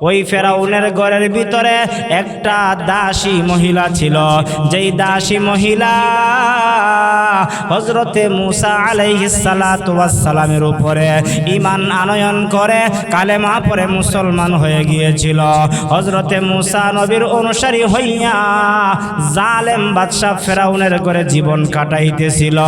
ওই ফেরাউনের ঘরের ভিতরে একটা দাসী মহিলা ছিল। যেই দাসী মহিলা হজরতে মুসা আলাইহিসালামের উপরে ইমান আনয়ন করে কালেমা পরে মুসলমান হয়ে গিয়েছিল। হজরতে মুসা নবীর অনুসারী হইয়া জালেম বাদশাহ ফেরাউনের ঘরে জীবন কাটাইতেছিল।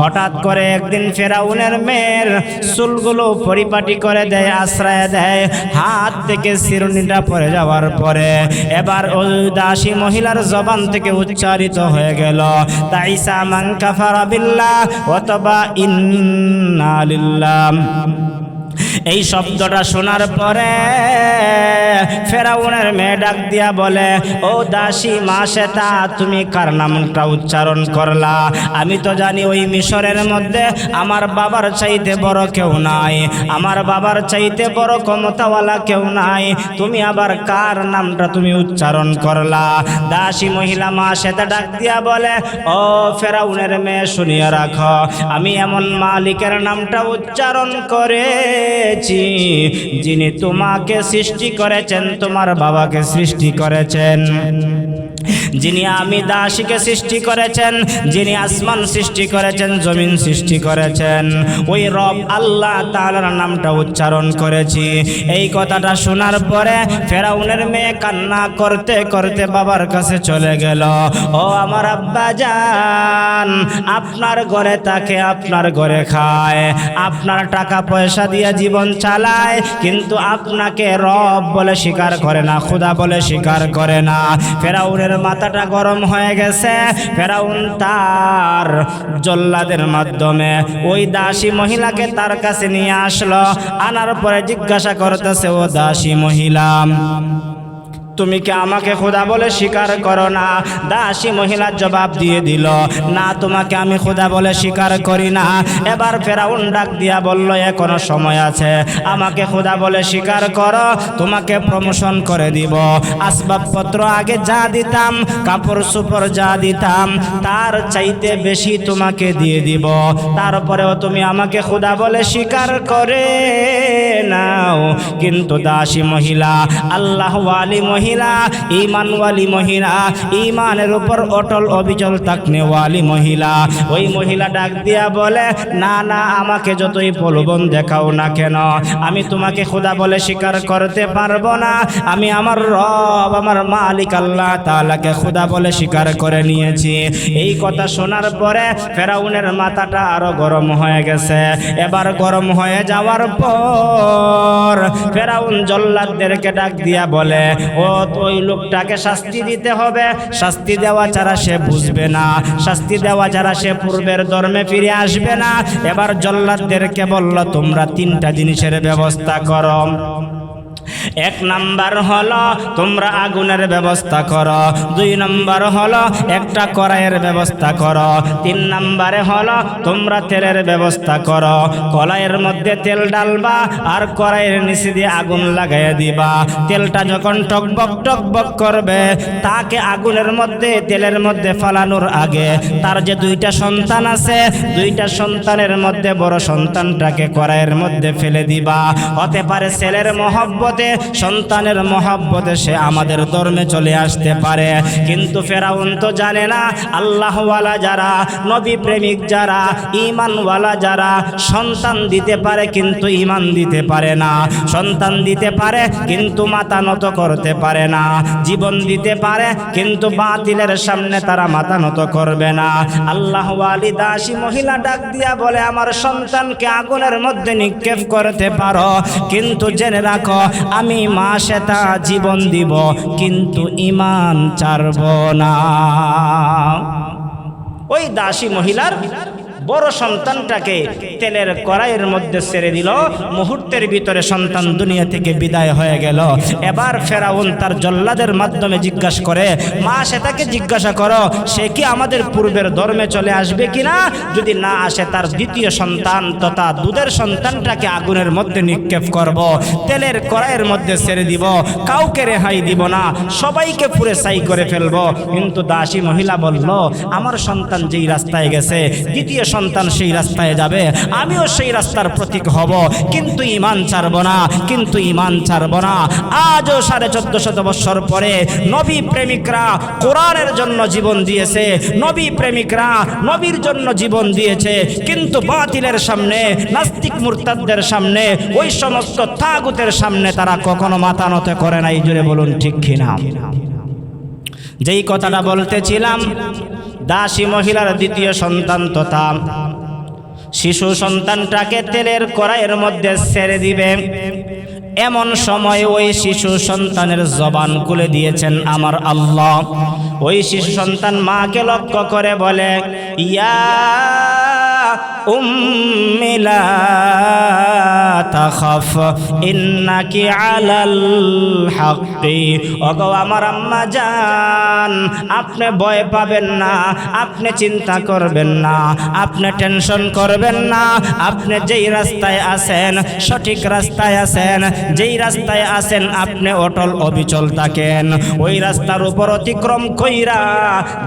হঠাৎ করে একদিন ফেরাউনের মেয়ের চুলগুলো পরিপাটি করে দেয়, আশ্রয় দেয়, হাত থেকে শিরুনিটা পরে যাওয়ার পরে এবার ওই দাসী মহিলার জবান থেকে উচ্চারিত হয়ে গেল, তাইসা মাংকা ফারাবিল্লা অথবা ইন্না লিল্লাহ। এই শব্দটা শোনার পরে ফেরাউনের মেয়ে ডাক দিয়া বলে, ও দাসী মা সেতা তুমি কার নামটা উচ্চারণ করলা? আমি তো জানি ওই মিশরের মধ্যে আমার বাবার চাইতে বড় কেউ নাই। আমার বাবার চাইতে বড় ক্ষমতাওয়ালা কেউ নাই। তুমি আবার কার নামটা তুমি উচ্চারণ করলা? দাসী মহিলা মা সেটা ডাক দিয়া বলে, ও ফেরাউনের মেয়ে, শুনিয়ে রাখো, আমি এমন মালিকের নামটা উচ্চারণ করেছি, যিনি তোমাকে সৃষ্টি করেছেন, তোমার বাবাকে সৃষ্টি করেছেন। যিনি আমি দাসীকে সৃষ্টি করেছেন, যিনি আসমান সৃষ্টি করেছেন, জমিন সৃষ্টি করেছেন। ওই রব আল্লাহ তাআলার নামটা উচ্চারণ করেছি। এই কথাটা শোনার পরে ফেরাউনের মেয়ে কান্না করতে করতে বাবার কাছে চলে গেল। ও আমার আব্বা যান আপনার ঘরে তাকে আপনার ঘরে খায়। আপনার টাকা পয়সা দিয়ে জীবন চালায়, কিন্তু আপনাকে রব বলে স্বীকার করে না, খুদা বলে স্বীকার করে না। ফেরাউনের মাথাটা গরম হয়ে গেছে। ফেরাউন তার জল্লাদের মাধ্যমে ওই দাসী মহিলাকে তার কাছে নিয়ে আসলো। আনার পরে জিজ্ঞাসা করতেছে, ও দাসী মহিলা তুমি কি আমাকে খোদা বলে স্বীকার করো না? দাসী মহিলা জবাব দিয়ে দিল, না, তোমাকে আমি খোদা বলে স্বীকার করি না। এবার ফেরাউন ডাক দিয়া বলল, এখনও সময় আছে, আমাকে খোদা বলে স্বীকার করো, তোমাকে প্রমোশন করে দিব। আসবাবপত্র আগে যা দিতাম, কাপড় সুপড় যা দিতাম, তার চাইতে বেশি তোমাকে দিয়ে দিব। তারপরেও তুমি আমাকে খোদা বলে স্বীকার করে নাও। কিন্তু দাসী মহিলা আল্লাহওয়ালি মহিলা ইমানওয়ালি মহিলা ইমানের উপর অটল অবিচল থাকনেওয়ালি মহিলা। ওই মহিলা ডাক দিয়া বলে, না না, আমাকে যতই প্রলোভন দেখাও না কেন, আমি তোমাকে খোদা বলে স্বীকার করতে পারব না। আমি আমার রব, আমার মালিক আল্লাহ তাআলাকে খোদা বলে স্বীকার করে নিয়েছি। এই কথা শোনার পরে ফেরাউনের মাথাটা আরও গরম হয়ে গেছে। এবার গরম হয়ে যাওয়ার পর ফেরাউন জল্লাদদেরকে ডাক দিয়া বলে, ও ওই লোকটাকে শাস্তি দিতে হবে। শাস্তি দেওয়া ছাড়া সে বুঝবে না। শাস্তি দেওয়া ছাড়া সে পূর্বের ধর্মে ফিরে আসবে না। এবার জল্লাদদেরকে বলল, তোমরা তিনটা জিনিসের ব্যবস্থা করো। এক নাম্বার হলো, তোমরা আগুনের ব্যবস্থা করো। দুই নাম্বার হলো, একটা কড়াইয়ের ব্যবস্থা করো। তিন নাম্বারে হলো, তোমরা তেলের ব্যবস্থা করো। কড়াইয়ের মধ্যে তেল ডালবা আর কড়াইয়ের নিচে দিয়ে আগুন লাগাইয়া দিবা। তেলটা যখন টকবক টকবক করবে, তাকে আগুনের মধ্যে, তেলের মধ্যে ফালানোর আগে তার যে দুইটা সন্তান আছে, দুইটা সন্তানের মধ্যে বড় সন্তানটাকে কড়াইয়ের মধ্যে ফেলে দিবা। হতে পারে ছেলের মহব্বতে সন্তানের মহাব্বতে সে আমাদের ধর্মে চলে আসতে পারে। কিন্তু ফেরাউন তো জানে না, আল্লাহওয়ালা যারা নবী প্রেমিক যারা ইমানওয়ালা যারা, সন্তান দিতে পারে কিন্তু ইমান দিতে পারে না। সন্তান দিতে পারে কিন্তু মাথা নত করতে পারে না। জীবন দিতে পারে কিন্তু বাতিলের সামনে তারা মাথা নত করবে না। আল্লাহ আলী দাসী মহিলা ডাক দিয়া বলে, আমার সন্তানকে আগুনের মধ্যে নিক্ষেপ করতে পারো। কিন্তু জেনে রাখো, আমি মা সেতা জীবন দিব কিন্তু ইমান চারব না। ওই দাসী মহিলার বড় সন্তানটাকে তেলের কড়াইয়ের মধ্যে ছেড়ে দিল। মুহূর্তের ভিতরে সন্তান দুনিয়া থেকে বিদায় হয়ে গেল। এবার ফেরাউন তার জল্লাদের মাধ্যমে জিজ্ঞাসা করে, মা সেটাকে জিজ্ঞাসা করো, সে কি আমাদের পূর্বের ধর্মে চলে আসবে কিনা? যদি না আসে, তার দ্বিতীয় সন্তান তথা দুধের সন্তানটাকে আগুনের মধ্যে নিক্ষেপ করব। তেলের কড়াইয়ের মধ্যে ছেড়ে দিব। কাউকে রেহাই দিব না। সবাইকে পুরে সাই করে ফেলব। কিন্তু দাসী মহিলা বলল, আমার সন্তান যেই রাস্তায় গেছে, দ্বিতীয় সন্তান সেই রাস্তায় যাবে, আমিও সেই রাস্তার প্রতীক হব। কিন্তু ইমান ছাড়ব না, কিন্তু ইমান ছাড়ব না। আজও সাড়ে চোদ্দ শত বৎসর পরে নবী প্রেমিকরা কোরআনের জন্য জীবন দিয়েছে, নবী প্রেমিকরা নবীর জন্য জীবন দিয়েছে, কিন্তু বাতিলের সামনে, নাস্তিক মুরতাদদের সামনে, ওই সমস্ত তাগুতের সামনে তারা কখনো মাথা নত করে নাই জুড়ে বলুন ঠিক কিনা? যেই কথাটা বলতেছিলাম দাসী মহিলার দ্বিতীয় সন্তান তথা শিশু সন্তানটাকে তেলের কড়াইয়ের মধ্যে ছেড়ে দিবে। এমন সময় ওই শিশু সন্তানের জবান খুলে দিয়েছেন আমার আল্লাহ। ওই শিশু সন্তান মাকে লক্ষ্য করে বলে, ইয়া উম্মিলা তাখাফ, ইন্নাকি আলাল হাক্কি। ওগো আমার আম্মা জান, আপনি ভয় পাবেন না, আপনি চিন্তা করবেন না, আপনি টেনশন করবেন না, আপনি যেই রাস্তায় আছেন, সঠিক রাস্তায় আছেন, যেই রাস্তায় আছেন, আপনি অটল অবিচল থাকেন। ওই রাস্তার উপর অতিক্রম কইরা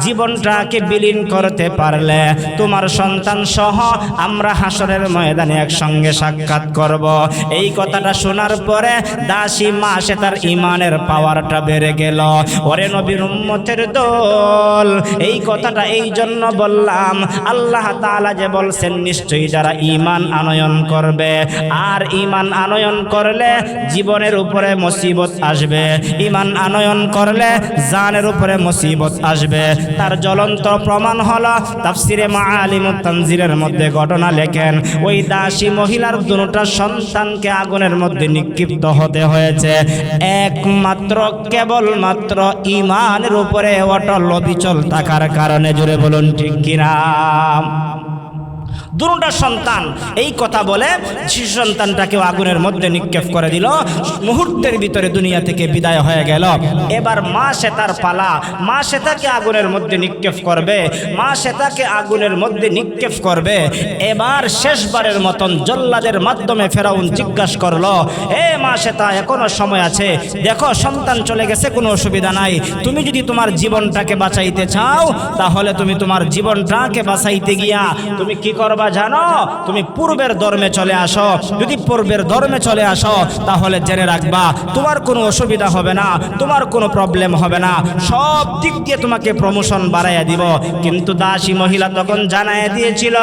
জীবনটাকে বিলীন করতে পারলে তোমার সন্তান সহ আমরা হাসরের ময়দানে একসঙ্গে সাক্ষাৎ করব। এই কথাটা শোনার পরে দাসী মা সে তার ইমানের পাওয়ারটা বেড়ে গেল। ওরে নবীর উম্মতের দল, এই কথাটা এই জন্য বললাম, আল্লাহ তাআলা যে বলছেন, নিশ্চয়ই যারা ইমান আনয়ন করবে। আর ইমান আনয়ন করলে জীবনের উপরে মুসিবত আসবে। ইমান আনয়ন করলে জানের উপরে মুসিবত আসবে। তার জ্বলন্ত প্রমাণ হলো তাফসিরে মাআলিমুত তানজিরের মধ্যে ঘটনা লেখেন, ওই দাসী মহিলার দুটা সন্তানকে আগুনের মধ্যে নিক্ষিপ্ত হতে হয়েছে। একমাত্র, কেবলমাত্র ইমানের উপরে অটল অবিচল থাকার কারণে জুড়ে বলুন ঠিক কিনা? দুটা সন্তান। এই কথা বলে শিশু সন্তানটাকেও আগুনের মধ্যে নিক্ষেপ করে দিল। মুহূর্তের ভিতরে দুনিয়া থেকে বিদায় হয়ে গেল। এবার মা শ্বেতার পালা। মা শ্বেতাকে আগুনের মধ্যে নিক্ষেপ করবে। মা শ্বেতাকে আগুনের মধ্যে নিক্ষেপ করবে। এবার শেষবারের মতন জল্লাদের মাধ্যমে ফেরাউন জিজ্ঞাসা করল, এ মা শ্বেতা এখনও সময় আছে। দেখো, সন্তান চলে গেছে, কোনো অসুবিধা নাই। তুমি যদি তোমার জীবনটাকে বাঁচাইতে চাও, তাহলে তুমি তোমার জীবনটাকে বাঁচাইতে গিয়া তুমি কি করবা জানো, তুমি পূর্বের ধর্মে চলে আসো। যদি পূর্বের ধর্মে চলে আসো, তাহলে জেনে রাখবা, তোমার কোনো অসুবিধা হবে না, তোমার কোনো প্রবলেম হবে না। সব দিক দিয়ে তোমাকে প্রমোশন বাড়াইয়া দিব। কিন্তু দাসী মহিলা তখন জানাইয়া দিয়েছিল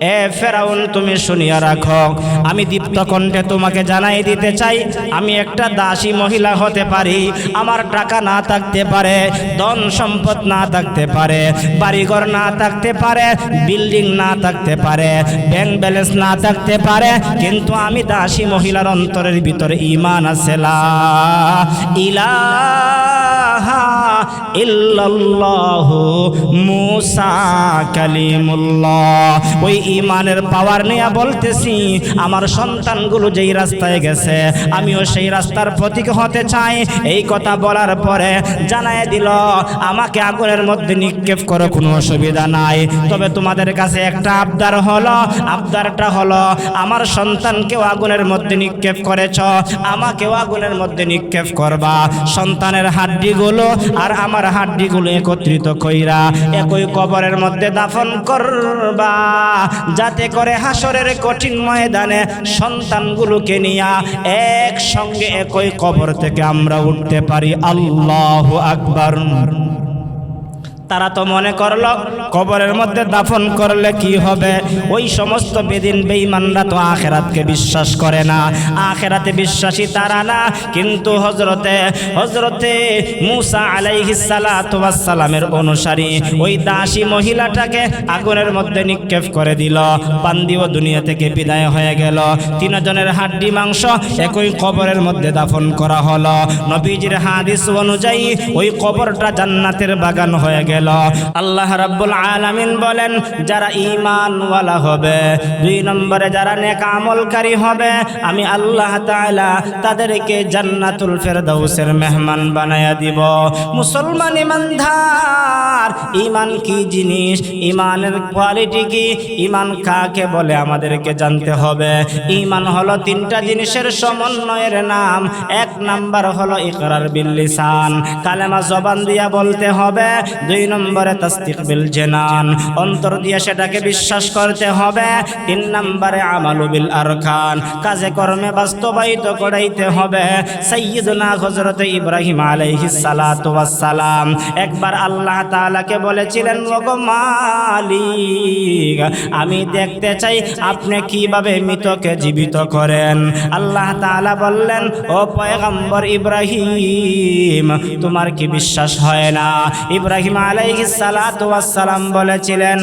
এ ফেরাউন, তুমি শুনিয়া রাখো। আমি দীপ্ত কণ্ঠে তোমাকে জানাই দিতে চাই, আমি একটা দাসী মহিলা হতে পারি। আমার টাকা না থাকতে পারে, ধন সম্পদ না থাকতে পারে, বাড়িঘর না থাকতে পারে, বিল্ডিং না থাকতে পারে, ব্যাংক ব্যালেন্স না থাকতে পারে, কিন্তু আমি দাসী মহিলার অন্তরের ভিতরে ইমান আছে। ইলাহা ইল্লাল্লাহু মুসা কালিমুল্লাহ। ওই ইমানের পাওয়ার নিয়ে বলতেছি, আমার সন্তানগুলো যেই রাস্তায় গেছে, আমিও সেই রাস্তার প্রতীক হতে চাই। এই কথা বলার পরে জানায় দিল, আমাকে আগুনের মধ্যে নিক্ষেপ করো, কোনো অসুবিধা নাই। তবে তোমাদের কাছে একটা আবদার হলো, আবদারটা হলো, আমার সন্তানকেও আগুনের মধ্যে নিক্ষেপ করেছ, আমাকেও আগুনের মধ্যে নিক্ষেপ করবা। সন্তানের হাড্ডিগুলো আর আমার হাড্ডিগুলো একত্রিত কইরা একই কবরের মধ্যে দাফন করবা। যাতে করে হাসরের কঠিন ময়দানে সন্তানগুলোকে নিয়া একসঙ্গে একই কবর থেকে আমরা উঠতে পারি। আল্লাহ আকবার। তারা তো মনে করল, কবরের মধ্যে দাফন করলে কি হবে? ওই সমস্ত বেদিন বেঈমানরা তো আখেরাতকে বিশ্বাস করে না। আখেরাতে বিশ্বাসী তারা না, কিন্তু হজরতে হজরতে মুসা আলাইহিস সালামের অনুসারী ওই দাসী মহিলাটাকে আগুনের মধ্যে নিক্ষেপ করে দিল। বান্দিও দুনিয়া থেকে বিদায় হয়ে গেল। তিনজনের হাড্ডি মাংস একই কবরের মধ্যে দাফন করা হলো। নবীজির হাদিস অনুযায়ী ওই কবরটা জান্নাতের বাগান হয়ে গেল। আল্লাহ রাব্বুল আলামিন বলেন, যারা ঈমানওয়ালা হবে, দুই নম্বরে যারা নেক আমলকারী হবে, আমি আল্লাহ তাআলা তাদেরকে জান্নাতুল ফেরদাউসের মেহমান বানায়া দিব। মুসলমান ইমানদার ঈমান কি জিনিস? ঈমানের কোয়ালিটি কি? ঈমান কাকে বলে আমাদেরকে জানতে হবে। ঈমান হলো তিনটা জিনিসের সমন্বয়ের নাম। এক নাম্বার হলো ইকরার বিল লিসান। কালেমা জবান দিয়া বলতে হবে, দুই নম্বরে তাস্তিক বিল জেনান। অন্তর দিয়ে সেটাকে বিশ্বাস করতে হবে। তিন নম্বরে আমালু বিল আরকান। কাজে কর্মে বাস্তবায়িত করাইতে হবে। সাইয়্যিদুনা হযরত ইব্রাহিম আলাইহিস সালাতু ওয়াস সালাম। একবার আল্লাহ তাআলাকে বলেছিলেন, ওগো মালিক, আমি দেখতে চাই আপনি কীভাবে মৃতকে জীবিত করেন? আল্লাহ তাআলা বললেন, ও পয়গম্বর ইব্রাহিম, তোমার কি বিশ্বাস হয় না? ইব্রাহিম আলাইহিস সালাতু ওয়াস সালাম বলেছিলেন,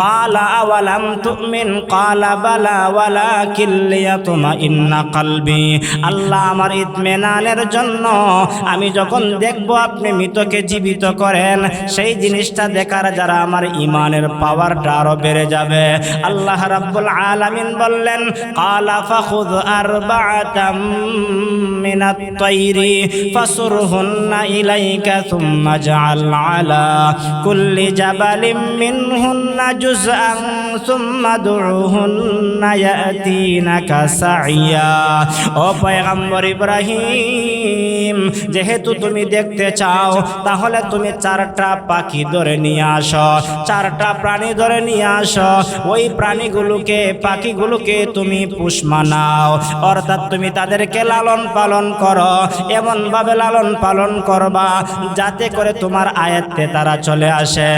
কালা আওয়ালাম তুমিন? কালা বালা ওয়ালাকিন লিয়াতমাইন্না কলবি। আল্লাহ আমার ইতমেনানের জন্য, আমি যখন দেখব আপনি মৃতকে জীবিত করেন, সেই জিনিসটা দেখার যারা আমার ইমানের পাওয়ারটা আরও বেড়ে যাবে। আল্লাহ রাব্বুল আলামিন বললেন, কালা ফাখুদ আরবাআতাম মিনাত তাইরি ফাসুরহুন্না ইলাইকা সুম্মা জাআল আলা। কুল্লি জাবালিম মিনহুন্না জুজআন সুম্মা দুউহুন্না ইয়াতিনাকা সাইয়া ও পয়গম্বর ইব্রাহিম যেহেতু তুমি দেখতে চাও, তাহলে তুমি চারটা পাখি ধরে নিয়ে আসো, চারটা প্রাণী ধরে নিয়ে আসো। ওই প্রাণীগুলোকে, পাখিগুলোকে তুমি পুষ মানাও। অর্থাৎ তুমি তাদেরকে লালন পালন করো, এমনভাবে লালন পালন করবা, যাতে করে তোমার আয়ত্তে তারা চলে আসে।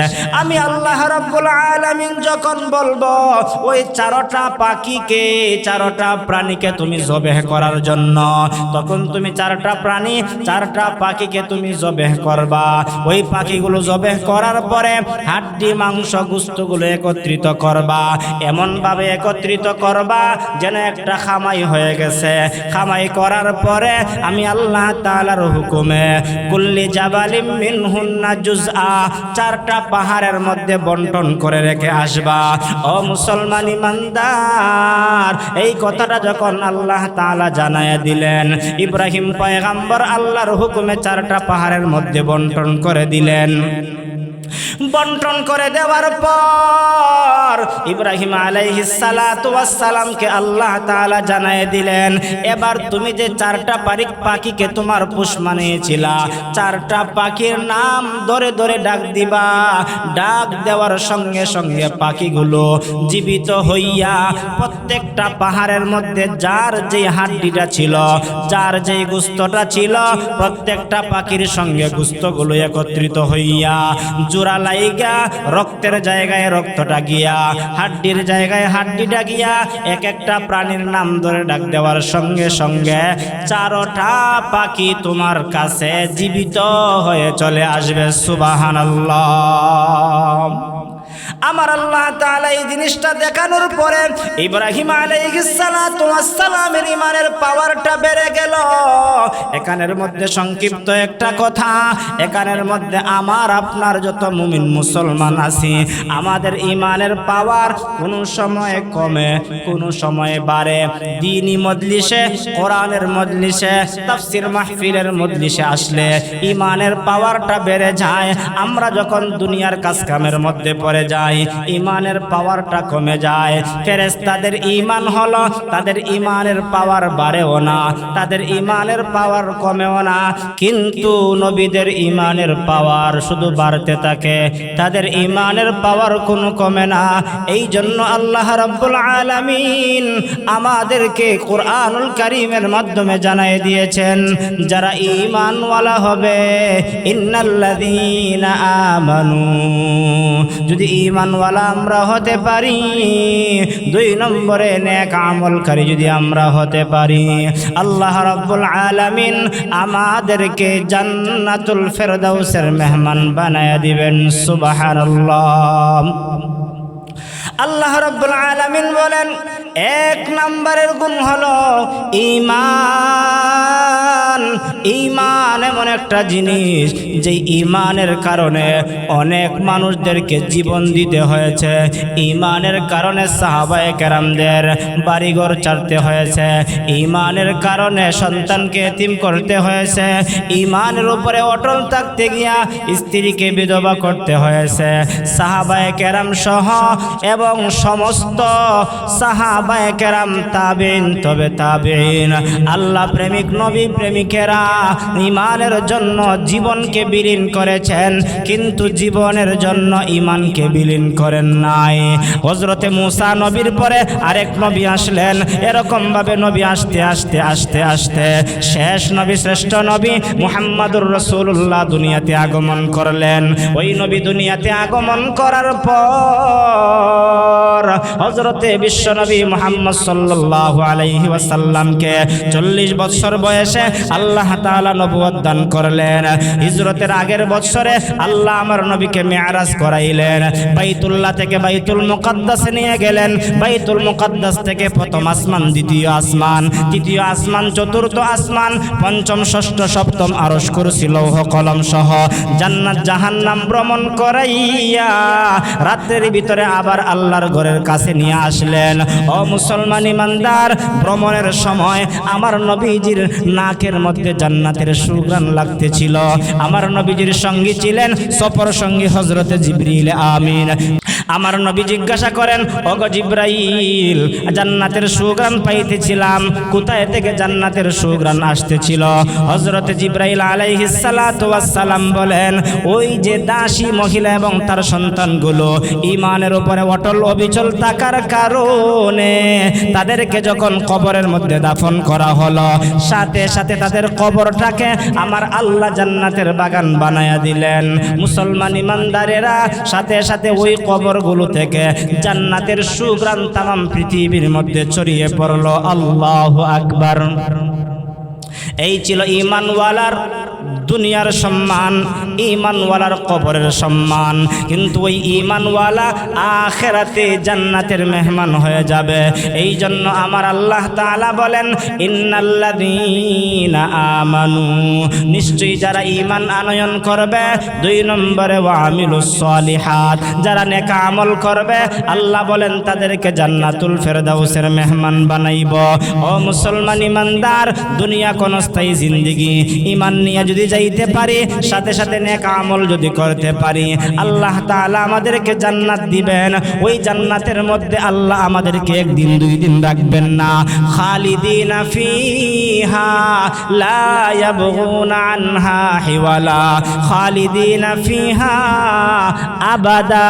আমি আল্লাহ রাব্বুল আলামিন যখন বলব, ওই চারটা পাখিকে, চারটা প্রাণীকে তুমি জবেহ করার জন্য, তখন তুমি চারটা প্রাণী চারটা পাখিকে তুমি জবেহ করবা। ওই পাখিগুলো জবেহ করার পরে হাড্ডি, মাংস, গুস্তগুলো একত্রিত করবা। এমন ভাবে একত্রিত করবা যেন একটা খামাই হয়ে গেছে। খামাই করার পরে আমি আল্লাহ তাআলার হুকুমে, কুল্লি জাবালিম মিনহুন্না জুজআ চারটা পাহাড়ের মধ্যে বন্টন করে রেখে আসবা। ও মুসলমান ইমানদার, এই কথাটা যখন আল্লাহ তাআলা জানায় দিলেন, ইব্রাহিম পয়গাম্বর আল্লাহর হুকুমে চারটা পাহাড়ের মধ্যে বন্টন করে দিলেন। বন্টন করে দেওয়ার পর ইব্রাহিম আলাইহিস সালাতু ওয়াস সালামকে আল্লাহ তাআলা জানায় দিলেন, এবার তুমি যে চারটা পারি পাখিকে তোমার পুষ মানিয়েছিলা, চারটা পাখির নাম ধরে ধরে ডাক দিবা। ডাক দেওয়ার সঙ্গে সঙ্গে পাখিগুলো জীবিত হইয়া প্রত্যেকটা পাহাড়ের মধ্যে যার যে হাড্ডিটা ছিল, যার যে গুস্তটা ছিল, প্রত্যেকটা পাখির সঙ্গে গুস্তগুলো একত্রিত হইয়া জোড়া লাইগা, রক্তের জায়গায় রক্তটা গিয়া হাড্ডির জায়গায় হাড্ডিটা গিয়া এক একটা প্রাণীর নাম ধরে ডাক দেওয়ার সঙ্গে সঙ্গে চারোটা পাখি তোমার কাছে জীবিত হয়ে চলে আসবে সুবাহান আমার আল্লাহ তাআলা এই জিনিসটা দেখানোর পরে ইব্রাহিম সালামের ইমানের পাওয়ারটা বেড়ে গেল। এখানের মধ্যে সংক্ষিপ্ত একটা কথা, এখানের মধ্যে আমার, আপনার যত মুমিন মুসলমান আছি, আমাদের ইমানের পাওয়ার কোন সময়ে কমে, কোন সময়ে বাড়ে। দিনী মজলিসে, কোরআনের মজলিসে, তাফসির মাহফিলের মজলিসে আসলে ইমানের পাওয়ারটা বেড়ে যায়। আমরা যখন দুনিয়ার কাজ কামের মধ্যে পড়ে যাই ইমানের পাওয়ারটা কমে যায়। ফেরেশতাদের ইমান হলো, তাদের ইমানের পাওয়ার বাড়েও না, তাদের ইমানের পাওয়ার কমেও না। কিন্তু নবীদের ইমানের পাওয়ার শুধু বাড়তে থাকে, তাদের ইমানের পাওয়ার কোনো কমে না। এই জন্য আল্লাহ রাব্বুল আলামিন আমাদেরকে কোরআনুল কারীমের মাধ্যমে জানাই দিয়েছেন, যারা ঈমানওয়ালা হবে, ইন্নাল্লাযীনা আমানু। যদি ঈমানওয়ালা আমরা হতে পারি। দুই নম্বরে নেক আমলকারী যদি আমরা হতে পারি। আল্লাহ রাব্বুল আলামিন আমাদেরকে জান্নাতুল ফেরদাউসের মেহমান বানায় দিবেন, সুবহানাল্লাহ। আল্লাহ রাব্বুল আলামিন বলেন, এক নম্বরের গুণ হল হলো ঈমান ঈমান এমন একটা জিনিস যে ইমানের কারণে অনেক মানুষদেরকে জীবন দিতে হয়েছে। ইমানের কারণে সাহাবায়ে কেরামদের বাড়িঘর ছাড়তে হয়েছে। ইমানের কারণে সন্তানকে এতিম করতে হয়েছে। ইমানের উপরে অটল থাকতে গিয়া স্ত্রীকে বিধবা করতে হয়েছে। সাহাবায়ে কেরাম সহ এবং সমস্ত সাহাবায়ে কেরাম তাবিন তবে তাবিন আল্লাহ প্রেমিক, নবী প্রেমিক প্রেমিকেরা ইমানের জন্য জীবনকে বিলীন করেছেন, কিন্তু জীবনের জন্য ইমানকে বিলীন করেন নাই। হজরতে মুসা নবীর পরে আরেক নবী আসলেন এরকম ভাবে নবী আসতে আসতে আসতে আসতে শেষ নবী, শ্রেষ্ঠ নবী মুহাম্মাদুর রসুল্লাহ দুনিয়াতে আগমন করলেন। ওই নবী দুনিয়াতে আগমন করার পর হজরতে বিশ্বনবী মুহাম্মদ সাল্লাল্লাহু আলাইহি ওয়াসাল্লামকে চল্লিশ বছর বয়সে আল্লাহ তাআলা নবুয়ত দান করলেন। হিজরতের আগের বছরে আল্লাহ আমার নবীকে মেয়ারাজ করাইলেন। বাইতুল্লাহ থেকে বাইতুল মুকাদ্দাসে নিয়ে গেলেন। বাইতুল মুকাদ্দাস থেকে প্রথম আসমান, দ্বিতীয় আসমান, তৃতীয় আসমান, চতুর্থ আসমান, পঞ্চম, ষষ্ঠ, সপ্তম আরশ কুরসি, লৌহ কলম সহ জান্নাত জাহান্নাম ভ্রমণ করাইয়া রাত্রের ভিতরে আবার আল্লাহর ঘরের কাছে নিয়ে আসলেন। ও মুসলমান ইমানদার, ভ্রমণের সময় আমার নবীজির নাকের মধ্যে জান্নাতের সুগ্রাণ লাগতেছিল। আমার নবীজির সঙ্গী ছিলেন সফর সঙ্গী হজরতে জিবরিল আমিন। আমার নবী জিজ্ঞাসা করেন, ওগো জিব্রাইল, জান্নাতের সুগ্রাণ পাইতেছিলাম, কোথায় থেকে জান্নাতের সুগ্রাণ আসতেছিল? হজরতে জিব্রাইল আলাইহিস সালাতু ওয়াস সালাম বলেন, ওই যে দাসী মহিলা এবং তার সন্তানগুলো ইমানের উপরে অটল অবিচল থাকার কারণে তাদেরকে যখন কবরের মধ্যে দাফন করা হলো, সাথে সাথে তাদের কবরটাকে আমার আল্লাহ জান্নাতের বাগান বানায়া দিলেন। মুসলমান ইমানদারেরা সাথে সাথে ওই কবরগুলো থেকে জান্নাতের সুগ্রান তাম পৃথিবীর মধ্যে ছড়িয়ে পড়ল। আল্লাহ আকবার। এই ছিল ইমানওয়ালার দুনিয়ার সম্মান ইমানওয়ালার কবরের সম্মান। কিন্তু ওই ইমানওয়ালা আখেরাতে জান্নাতের মেহমান হয়ে যাবে। এই জন্য আমার আল্লাহ তাআলা বলেন, ইন্নাল্লাযীনা আমানু। নিশ্চয়ই যারা ইমান আনয়ন করবে, দুই নম্বরে ওয়া আমিলুস সলিহাত। যারা নেকা আমল করবে, আল্লাহ বলেন, তাদেরকে জান্নাতুল ফেরদাউসের মেহমান বানাইব। ও মুসলমান ইমানদার, দুনিয়া কোন স্থায়ী জিন্দিগি। ইমান নিয়ে যদি যাইতে পারি, সাথে সাথে নেক আমল যদি করতে পারি, আল্লাহ তাআলা আমাদেরকে জান্নাত দিবেন। ওই জান্নাতের মধ্যে আল্লাহ আমাদেরকে একদিন, দুই দিন রাখবেন না। খালিদিনা ফিহা লা ইয়াবগুনা আনহা হিওয়ালা। খালিদিনা ফিহা আবাদা।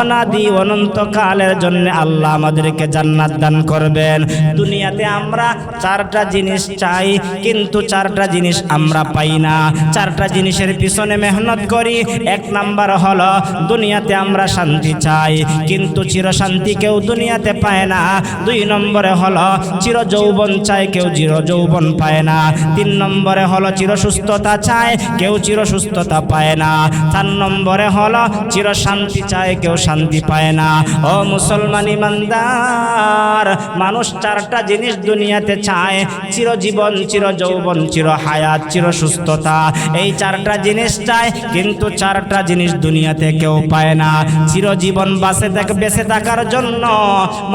অনাদি অনন্তকালের জন্য আল্লাহ আমাদেরকে জান্নাত দান করবেন। দুনিয়াতে আমরা চারটা জিনিস চাই, কিন্তু চারটা জিনিস আমরা পাই না। চারটা জিনিসের পিছনে মেহনত করি। এক নাম্বার হলো, দুনিয়াতে আমরা শান্তি চাই। কিন্তু চির শান্তি কেউ দুনিয়াতে পায় না। দুই নম্বরে হলো চির যৌবন চায় কেউ চির যৌবন পায় না। তিন নম্বরে হলো চির সুস্থতা চায় কেউ চির সুস্থতা পায় না। চার নম্বরে হলো চির শান্তি চায় কেউ শান্তি পায় না। ও মুসলমান ইমানদার, মানুষ চারটা জিনিস দুনিয়াতে চায়। চিরজীবন চির যৌবন চির হায়াত চির সুস্থতা এই চারটা জিনিস চায় কিন্তু চারটা জিনিস দুনিয়াতে কেউ পায় না। চিরজীবন বাসে থাক, বেঁচে থাকার জন্য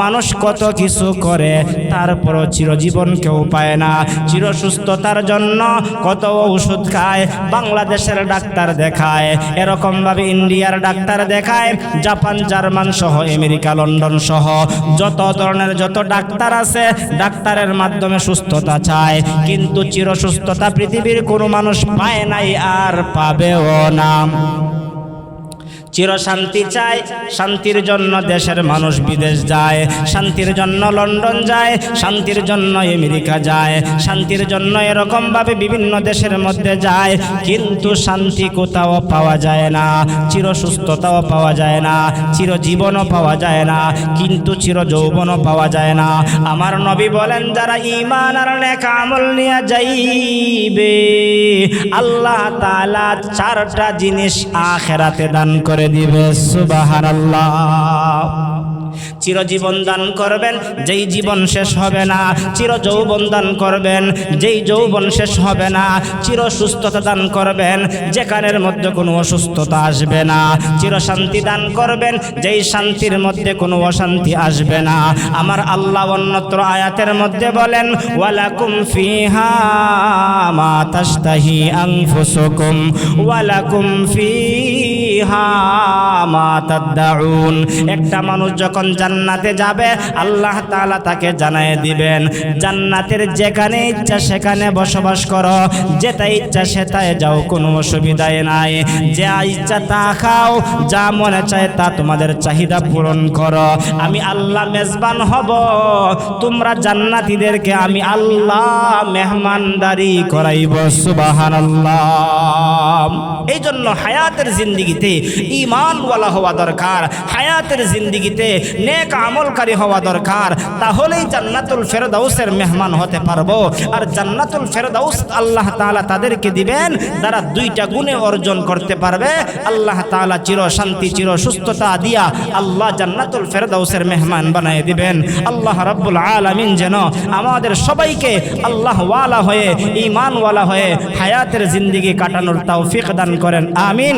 মানুষ কত কিছু করে, তারপরও চিরজীবন কেউ পায় না। চির সুস্থতার জন্য কত ওষুধ খায়, বাংলাদেশের ডাক্তার দেখায়। এরকম ভাবে ইন্ডিয়ার ডাক্তার দেখায়, জাপান, জার্মান সহ, আমেরিকা, লন্ডন সহ। যত ধরনের যত ডাক্তার আছে, ডাক্তারের মাধ্যমে সুস্থতা চায়। কিন্তু চির সুস্থতা পৃথিবীর কোনো মানুষ পায় নাই আর পাবেও না। চির শান্তি চায়, শান্তির জন্য দেশের মানুষ বিদেশ যায়, শান্তির জন্য লন্ডন যায়, শান্তির জন্য আমেরিকা যায়, শান্তির জন্য এরকমভাবে বিভিন্ন দেশের মধ্যে যায়, কিন্তু শান্তি কোথাও পাওয়া যায় না চির সুস্থতাও পাওয়া যায় না চির জীবনও পাওয়া যায় না, কিন্তু চির যৌবনও পাওয়া যায় না। আমার নবী বলেন, যারা ইমান আর নেক আমল নিয়ে যাইবে, আল্লাহ তাআলা চারটা জিনিস আখেরাতে দান করে দিবে সুবহানাল্লাহ। চিরজীবন দান করবেন, যেই জীবন শেষ হবে না চির যৌবন দান করবেন, যেই যৌবন শেষ হবে না চির সুস্থতা দান করবেন যেখানের মধ্যে কোনো অসুস্থতা আসবে না চির শান্তি দান করবেন, যেই শান্তির মধ্যে কোনো অশান্তি আসবে না। আমার আল্লাহ অন্যত্র আয়াতের মধ্যে বলেন, ওয়ালাকুম ফিহা মা তাশতাহি আনফুসুকুম, ওয়ালাকুম ফিহা মা তাদউন একটা মানুষ যখন জান জান্নাতে যাবে, আল্লাহ তাআলা তাকে জানায় দিবেন, জান্নাতের যেখানে ইচ্ছা সেখানে বসবাস করো, যেটা ইচ্ছা সেটাই যাও, কোনো অসুবিধায় নাই, যা ইচ্ছা তা খাও, যা মনে চায় তা তোমাদের চাহিদা পূরণ করো, আমি আল্লাহ মেজবান হব, তোমরা জান্নাতীদেরকে আমি আল্লাহ মেহমানদারি করাইব, সুবহানাল্লাহ। এই জন্য হায়াতের জিন্দিগিতে ইমানওয়ালা হওয়া দরকার, হায়াতের জিন্দিগিতে নেক আমলকারী হওয়া দরকার, তাহলেই জান্নাতুল ফেরদাউসের মেহমান হতে পারব। আর জান্নাতুল ফেরদাউস আল্লাহ তাআলা তাদেরকে দিবেন, তারা দুইটা গুণে অর্জন করতে পারবে। আল্লাহ তাআলা চির শান্তি, চির সুস্থতা দিয়া আল্লাহ জান্নাতুল ফেরদাউসের মেহমান বানিয়ে দিবেন। আল্লাহ রাব্বুল আলামিন যেন আমাদের সবাইকে আল্লাহ ওয়ালা হয়ে ইমানওয়ালা হয়ে হায়াতের জিন্দিগি কাটানোর তৌফিক দান করেন। আমিন।